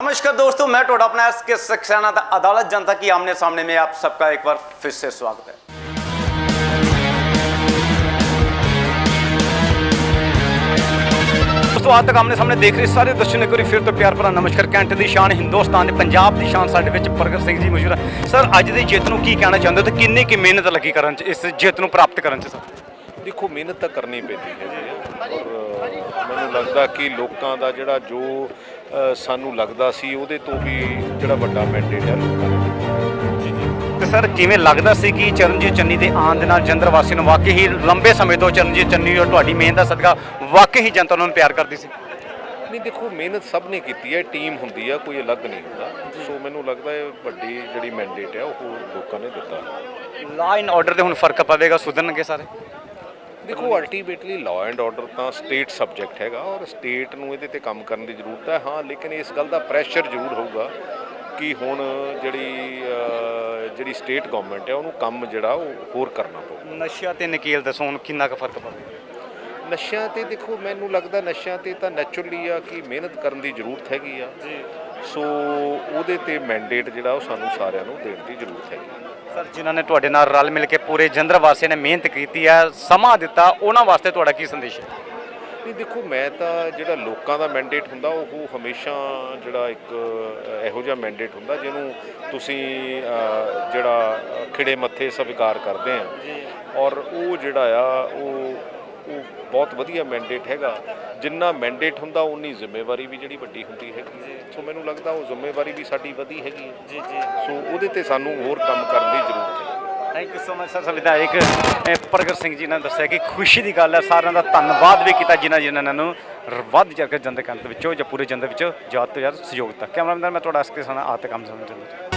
नमस्कार दोस्तों मैं टोडा अपना एस के सक्सेना था अदालत जनता की आमने सामने में आप सबका एक बार फिर से स्वागत है ਦੋਸਤੋ ਅੱਜ ਤੱਕ ਆਮਨੇ ਸਾਹਮਣੇ ਦੇਖ ਰਹੇ ਸਾਰੇ ਦਰਸ਼ਕਾਂ ਨੂੰ ਇੱਕ ਵਾਰੀ ਫਿਰ ਤੋਂ ਪਿਆਰ ਭਰਾ ਨਮਸਕਾਰ ਕੈਂਟ ਦੀ ਸ਼ਾਨ ਹਿੰਦੁਸਤਾਨ ਦੇ ਪੰਜਾਬ ਦੀ ਸ਼ਾਨ ਸਾਡੇ ਵਿੱਚ ਪ੍ਰਗਟ ਸਿੰਘ ਜੀ ਮੌਜੂਦ ਹੈ ਸਰ ਅੱਜ ਦੀ ਜਿੱਤ ਨੂੰ ਕੀ ਕਹਿਣਾ ਚਾਹੁੰਦੇ ਹੋ ਤੇ ਕਿੰਨੀ ਕੀ ਮਿਹਨਤ ਲੱਗੀ ਕਰਨ ਚ ਇਸ ਜਿੱਤ ਨੂੰ ਪ੍ਰਾਪਤ ਕਰਨ ਚ ਸਰ ਦੇਖੋ ਮਿਹਨਤ ਤਾਂ ਕਰਨੀ ਪੈਂਦੀ ਹੈ ਜੀ। ਔਰ ਮੈਨੂੰ ਲੱਗਦਾ ਕਿ ਲੋਕਾਂ ਦਾ ਜਿਹੜਾ ਜੋ ਸਾਨੂੰ ਲੱਗਦਾ ਸੀ ਉਹਦੇ ਤੋਂ ਵੀ ਜਿਹੜਾ ਵੱਡਾ ਮੈਂਡੇਟ ਹੈ ਲੋਕਾਂ ਨੇ ਤੇ ਸਰ ਜਿਵੇਂ ਲੱਗਦਾ ਸੀ ਕਿ ਚਰਨਜੀਤ ਚੰਨੀ ਦੇ ਆਉਣ ਦੇ ਨਾਲ ਜੰਦਰ ਵਾਸੀ ਨੂੰ ਵਾਕਈ ਹੀ ਲੰਬੇ ਸਮੇਂ ਤੋਂ ਚਰਨਜੀਤ ਚੰਨੀ ਔਰ ਤੁਹਾਡੀ ਮਿਹਨਤ ਦਾ ਸਦਕਾ ਵਾਕਈ ਹੀ ਜਨਤਾ ਨੂੰ ਪਿਆਰ ਕਰਦੀ ਸੀ? ਨਹੀਂ ਦੇਖੋ ਮਿਹਨਤ ਸਭ ਨੇ ਕੀਤੀ ਹੈ ਟੀਮ ਹੁੰਦੀ ਹੈ ਕੋਈ ਅਲੱਗ ਨਹੀਂ ਹੁੰਦਾ। ਸੋ ਮੈਨੂੰ ਲੱਗਦਾ ਹੈ ਵੱਡੀ ਜਿਹੜੀ ਮੈਂਡੇਟ ਹੈ ਉਹ ਲੋਕਾਂ ਨੇ ਦਿੱਤਾ। ਲਾ ਇਨ ਆਰਡਰ ਤੇ ਹੁਣ ਫ਼ਰਕ ਪਵੇਗਾ ਸੁਧਰਨਗੇ ਸਾਰੇ। ਦੇਖੋ ਅਲਟੀਮੇਟਲੀ ਲਾਅ ਐਂਡ ਆਰਡਰ ਤਾਂ ਸਟੇਟ ਸਬਜੈਕਟ ਹੈਗਾ ਔਰ ਸਟੇਟ ਨੂੰ ਇਹਦੇ ਤੇ ਕੰਮ ਕਰਨ ਦੀ ਜ਼ਰੂਰਤ ਹੈ ਹਾਂ ਲੇਕਿਨ ਇਸ ਗੱਲ ਦਾ ਪ੍ਰੈਸ਼ਰ ਜ਼ਰੂਰ ਹੋਊਗਾ ਕਿ ਹੁਣ ਜਿਹੜੀ ਜਿਹੜੀ ਸਟੇਟ ਗਵਰਨਮੈਂਟ ਹੈ ਉਹਨੂੰ ਕੰਮ ਜਿਹੜਾ ਉਹ ਹੋਰ ਕਰਨਾ ਪਊ। ਨਸ਼ਿਆਂ ਤੇ ਨਕੇਲ ਦੱਸੋ ਹੁਣ ਕਿੰਨਾ ਕੁ ਫ਼ਰਕ ਪਵੇਗਾ ਨਸ਼ਿਆਂ ਤੇ ਦੇਖੋ ਮੈਨੂੰ ਲੱਗਦਾ ਨਸ਼ਿਆਂ ਤੇ ਤਾਂ ਨੈਚੁਰਲੀ ਆ ਕਿ ਮਿਹਨਤ ਕਰਨ ਦੀ ਜ਼ਰੂਰਤ ਹੈਗੀ ਆ। ਜੀ। ਸੋ ਉਹਦੇ ਤੇ ਮੈਂਡੇਟ ਜਿਹੜਾ ਉਹ ਸਾਨੂੰ ਸਾਰਿਆਂ ਨੂੰ ਦੇਣ ਦੀ ਜ਼ਰੂਰਤ ਹੈਗੀ। ਸਰ ਜਿਨ੍ਹਾਂ ਨੇ ਤੁਹਾਡੇ ਨਾਲ ਰਲ ਮਿਲ ਕੇ ਪੂਰੇ ਜੰਦਰ ਵਾਸੀਆਂ ਨੇ ਮਿਹਨਤ ਕੀਤੀ ਹੈ ਸਮਾਂ ਦਿੱਤਾ ਉਹਨਾਂ ਵਾਸਤੇ ਤੁਹਾਡਾ ਕੀ ਸੰਦੇਸ਼ ਹੈ? ਨਹੀਂ ਦੇਖੋ ਮੈਂ ਤਾਂ ਜਿਹੜਾ ਲੋਕਾਂ ਦਾ ਮੈਂਡੇਟ ਹੁੰਦਾ ਉਹ ਹਮੇਸ਼ਾ ਜਿਹੜਾ ਇੱਕ ਅ, ਇਹੋ ਜਿਹਾ ਮੈਂਡੇਟ ਹੁੰਦਾ ਜਿਹਨੂੰ ਤੁਸੀਂ ਅ, ਜਿਹੜਾ ਖਿੜੇ ਮੱਥੇ ਸਵੀਕਾਰ ਕਰਦੇ ਆ। ਔਰ ਉਹ ਜਿਹੜਾ ਆ ਉਹ ਉਹ ਬਹੁਤ ਵਧੀਆ ਮੈਂਡੇਟ ਹੈਗਾ। ਜਿੰਨਾ ਮੈਂਡੇਟ ਹੁੰਦਾ ਉਨੀ ਜ਼ਿੰਮੇਵਾਰੀ ਵੀ ਜਿਹੜੀ ਵੱਡੀ ਹੁੰਦੀ ਹੈਗੀ ਸੋ ਮੈਨੂੰ ਲੱਗਦਾ ਉਹ ਜ਼ਿੰਮੇਵਾਰੀ ਵੀ ਸਾਡੀ ਵਧੀ ਹੈਗੀ ਜੀ ਜੀ। ਸੋ ਉਹਦੇ ਤੇ ਸਾਨੂੰ ਹੋਰ ਕੰਮ ਕਰਨ ਦੀ ਜ਼ਰੂਰਤ ਹੈ। Thank you so much sir ਵਿਧਾਇਕ ਅਹ, ਪ੍ਰਗਟ ਸਿੰਘ ਜੀ ਨੇ ਦੱਸਿਆ ਕਿ ਖੁਸ਼ੀ ਦੀ ਗੱਲ ਹੈ। ਸਾਰਿਆਂ ਦਾ ਧੰਨਵਾਦ ਵੀ ਕੀਤਾ ਜਿਨ੍ਹਾਂ ਜਿਨ੍ਹਾਂ ਨੇ ਵੱਧ ਚੜ ਕੇ ਜਨਤਾ ਕੰਤ ਵਿੱਚੋਂ ਜਾਂ ਪੂਰੇ ਜਨਤਾ ਵਿੱਚੋਂ ਜ਼ਿਆਦਾ ਤੋਂ ਜ਼ਿਆਦਾ ਸਹਿਯੋਗ ਦਿੱਤਾ। ਕੈਮਰਾਮੈਨ ਮੈਂ ਤੁਹਾਡਾ ਅਸਕੇ ਸਾਨਾ ਆਤੇ ਕੰਮ ਸਮਝਦਾ